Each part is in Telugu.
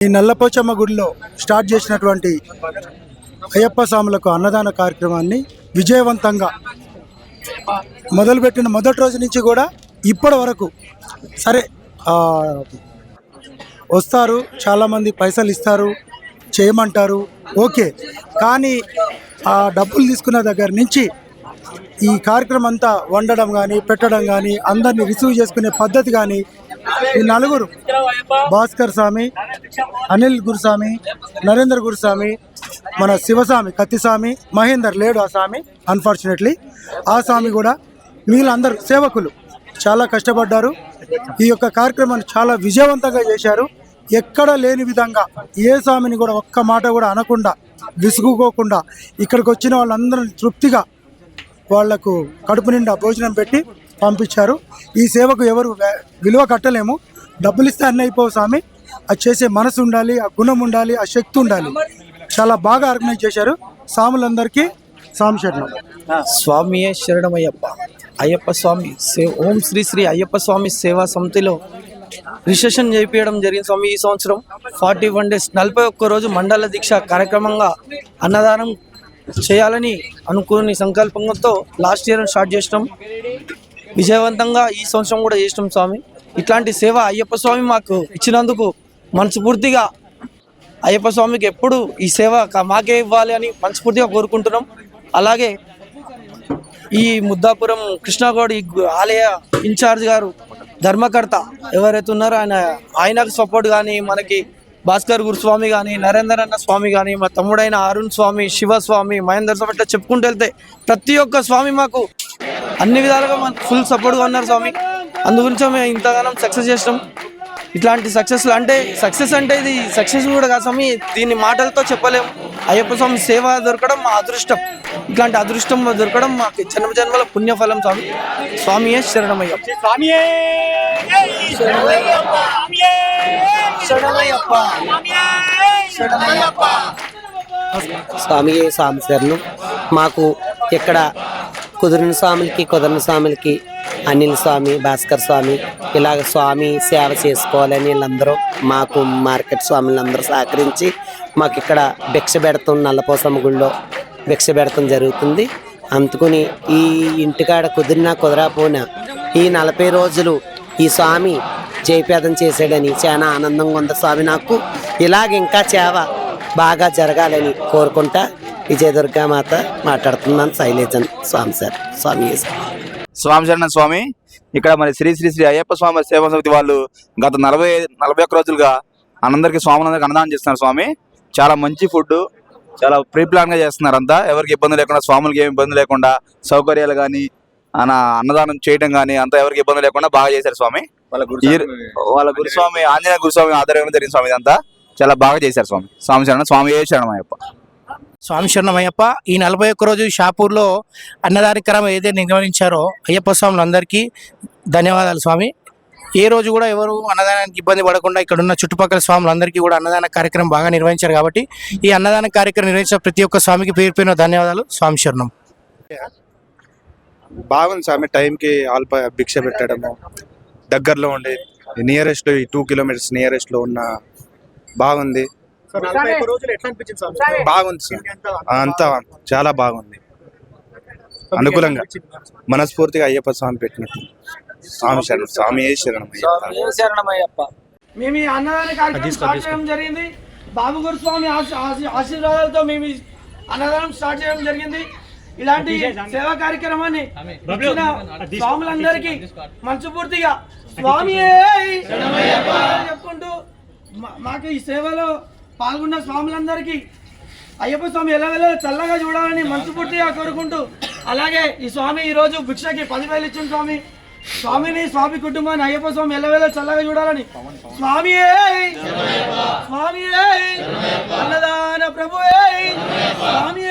ఈ నల్లపోచమ్మ గుడిలో స్టార్ట్ చేసినటువంటి అయ్యప్ప స్వాములకు అన్నదాన కార్యక్రమాన్ని విజయవంతంగా మొదలుపెట్టిన మొదటి రోజు నుంచి కూడా ఇప్పటి వరకు సరే వస్తారు చాలామంది పైసలు ఇస్తారు చేయమంటారు ఓకే. కానీ ఆ డబ్బులు తీసుకున్న దగ్గర నుంచి ఈ కార్యక్రమం అంతా వండడం కానీ పెట్టడం కానీ అందరినీ రిసీవ్ చేసుకునే పద్ధతి కానీ ఈ నలుగురు. భాస్కర్ స్వామి అనిల్ గురుస్వామి నరేంద్ర గురుస్వామి మన శివస్వామి కత్తిస్వామి మహేందర్ లేడు ఆ స్వామి అన్ఫార్చునేట్లీ ఆ స్వామి కూడా వీళ్ళందరూ సేవకులు. చాలా కష్టపడ్డారు. ఈ యొక్క కార్యక్రమాన్ని చాలా విజయవంతంగా చేశారు. ఎక్కడ లేని విధంగా ఏ స్వామిని కూడా ఒక్క మాట కూడా అనకుండా విసుగుకోకుండా ఇక్కడికి వచ్చిన వాళ్ళందరిని తృప్తిగా వాళ్ళకు కడుపు నిండా భోజనం పెట్టి పంపించారు. ఈ సేవకు ఎవరు విలువ కట్టలేము. డబ్బులు ఇస్తే అన్నీ అయిపోవు స్వామి. అది చేసే మనసు ఉండాలి ఆ గుణం ఉండాలి ఆ శక్తి ఉండాలి. చాలా బాగా ఆర్గనైజ్ చేశారు. స్వాములందరికీ స్వామి శరణం. స్వామియే శరణం అయ్యప్ప స్వామి సే ఓం శ్రీ శ్రీ అయ్యప్ప స్వామి సేవా సమితిలో రిసెషన్ చేయించడం జరిగింది స్వామి ఈ సంవత్సరం. ఫార్టీ వన్ డేస్ నలభై ఒక్క రోజు మండల దీక్ష కార్యక్రమంగా అన్నదానం చేయాలని అనుకుని సంకల్పంతో లాస్ట్ ఇయర్ స్టార్ట్ చేసినాం. విజయవంతంగా ఈ సంవత్సరం కూడా చేసినాం స్వామి. ఇట్లాంటి సేవ అయ్యప్ప స్వామి మాకు ఇచ్చినందుకు మనస్ఫూర్తిగా అయ్యప్ప స్వామికి ఎప్పుడు ఈ సేవ మాకే ఇవ్వాలి అని మనస్ఫూర్తిగా కోరుకుంటున్నాం. అలాగే ఈ ముద్దాపురం కృష్ణాగౌడ్ ఈ ఆలయ ఇన్ఛార్జ్ గారు ధర్మకర్త ఎవరైతే ఉన్నారో ఆయన ఆయనకు సపోర్ట్ కానీ మనకి భాస్కర్ గురుస్వామి కానీ నరేందర్ అన్న స్వామి కానీ మా తమ్ముడైన అరుణ్ స్వామి శివస్వామి మహేందర్ స్వామి ఇట్లా చెప్పుకుంటూ వెళ్తే ప్రతి ఒక్క స్వామి మాకు అన్ని విధాలుగా మాకు ఫుల్ సపోర్ట్గా ఉన్నారు స్వామి. అందు గురించి మేము ఇంతగానం సక్సెస్ చేసినాం. ఇట్లాంటి సక్సెస్ అంటే సక్సెస్ అంటే ఇది సక్సెస్ కూడా కాదు స్వామి. దీన్ని మాటలతో చెప్పలేము అయ్యప్ప స్వామి సేవ దొరకడం మా అదృష్టం. ఇట్లాంటి అదృష్టం దొరకడం మాకు జన్మ జన్మల పుణ్యఫలం స్వామి. స్వామియే శరణమయ్య శరణమయ్యప్ప శరణమయ్యప్ప. స్వామియే! స్వామి శరణం. మాకు ఇక్కడ కుదిరిన స్వాములకి కుదిరిన స్వాములకి అనిల్ స్వామి భాస్కర్ స్వామి ఇలాగ స్వామి సేవ చేసుకోవాలని వీళ్ళందరూ మాకు మార్కెట్ స్వాములందరూ సహకరించి మాకు ఇక్కడ భిక్ష పెడతాం నల్లపోసమ్మ గుళ్ళో. భిక్ష పెడతాం జరుగుతుంది. అందుకుని ఈ ఇంటికాడ కుదిరినా కుదరకపోయినా ఈ నలభై రోజులు ఈ స్వామి జయపేదం చేశాడని చాలా ఆనందంగా ఉంది స్వామి నాకు. ఇలాగ ఇంకా సేవ బాగా జరగాలని కోరుకుంటా. విజయదుర్గామాత మాట్లాడుతున్నాను. శైలేజన్ స్వామి సార్ స్వామి స్వామి శరణ స్వామి ఇక్కడ మరి శ్రీ శ్రీ శ్రీ అయ్యప్ప స్వామి సేవా సమితి వాళ్ళు గత నలభై నలభై ఒక్క రోజులుగా అందరికీ స్వాములందరికీ అన్నదానం చేస్తున్నారు స్వామి. చాలా మంచి ఫుడ్ చాలా ప్రీ ప్లాన్గా చేస్తున్నారు అంతా ఎవరికి ఇబ్బంది లేకుండా స్వాములకి ఏమి ఇబ్బంది లేకుండా సౌకర్యాలు కానీ అన్న అన్నదానం చేయడం కానీ అంతా ఎవరికి ఇబ్బంది లేకుండా బాగా చేశారు స్వామి. వాళ్ళ గురుస్వామి ఆంజనేయ గురుస్వామి ఆధ్వర్యంలో జరిగిన స్వామి ఇదంతా చాలా బాగా చేశారు స్వామి. స్వామి శరణ స్వామి ఏ శరణం అయ్యప్ప స్వామి శరణమయ్యప్ప ఈ నలభై ఒక్క రోజు షాపూర్లో అన్నదానికరం ఏదైతే నిర్వహించారో అయ్యప్ప స్వాములందరికీ ధన్యవాదాలు స్వామి. ఏ రోజు కూడా ఎవరు అన్నదానానికి ఇబ్బంది పడకుండా ఇక్కడ ఉన్న చుట్టుపక్కల స్వాములందరికీ కూడా అన్నదాన కార్యక్రమం బాగా నిర్వహించారు కాబట్టి ఈ అన్నదాన కార్యక్రమం నిర్వహించిన ప్రతి ఒక్క స్వామికి పేరు పేరున ధన్యవాదాలు. స్వామి శరణం. బాగుంది స్వామి టైంకి ఆల్ప భిక్ష పెట్టడము. దగ్గరలో ఉండే నియరెస్ట్ ఈ టూ కిలోమీటర్స్ నియరెస్ట్లో ఉన్న బాగుంది. బాగుంది సార్. అంతా చాలా బాగుంది. అనుకూలంగా. మనస్ఫూర్తిగా అయ్యప్ప స్వామి పెట్టినట్టు. స్వామి శరణం స్వామి శరణమయ్యప్ప? మేము ఈ అన్నదాన కార్యక్రమం స్టార్ట్ చేయడం జరిగింది. బాబు గురు స్వామి ఆశీ- ఆశీ- ఆశీర్వాదాలతో మేము అన్నదానం స్టార్ట్ చేయడం జరిగింది. ఇలాంటి సేవా కార్యక్రమాన్ని స్వాములందరికీ మనస్ఫూర్తిగా. స్వామి చెప్పుకుంటూ మాకు ఈ సేవలో పాల్గొన్న స్వాములందరికీ అయ్యప్ప స్వామి ఎలా వెళ్ళ చల్లగా చూడాలని మనస్ఫూర్తిగా కోరుకుంటూ అలాగే ఈ స్వామి ఈ రోజు భిక్షకి పదివేలు ఇచ్చిన స్వామి స్వామిని స్వామి కుటుంబాన్ని అయ్యప్ప స్వామి ఎల్లవేళ చల్లగా చూడాలని. స్వామి స్వామి అన్నదాన ప్రభు స్వామి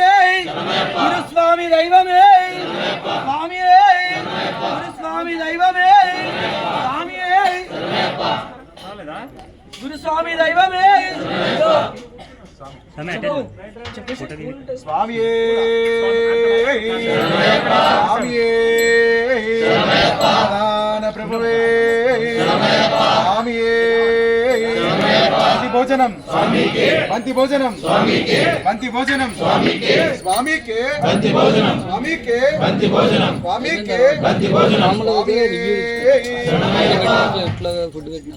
గురు స్వామి దైవమే స్వామి గురు స్వామి దైవమే స్వామి గురు స్వామి దైవమే ప్రభువే. స్వామియే. భోజనం. బంతి భోజనం. బంతి భోజనం. స్వామికే. బంతి భోజనం. స్వామికే. బంతి భోజనం. స్వామికే. భోజనం.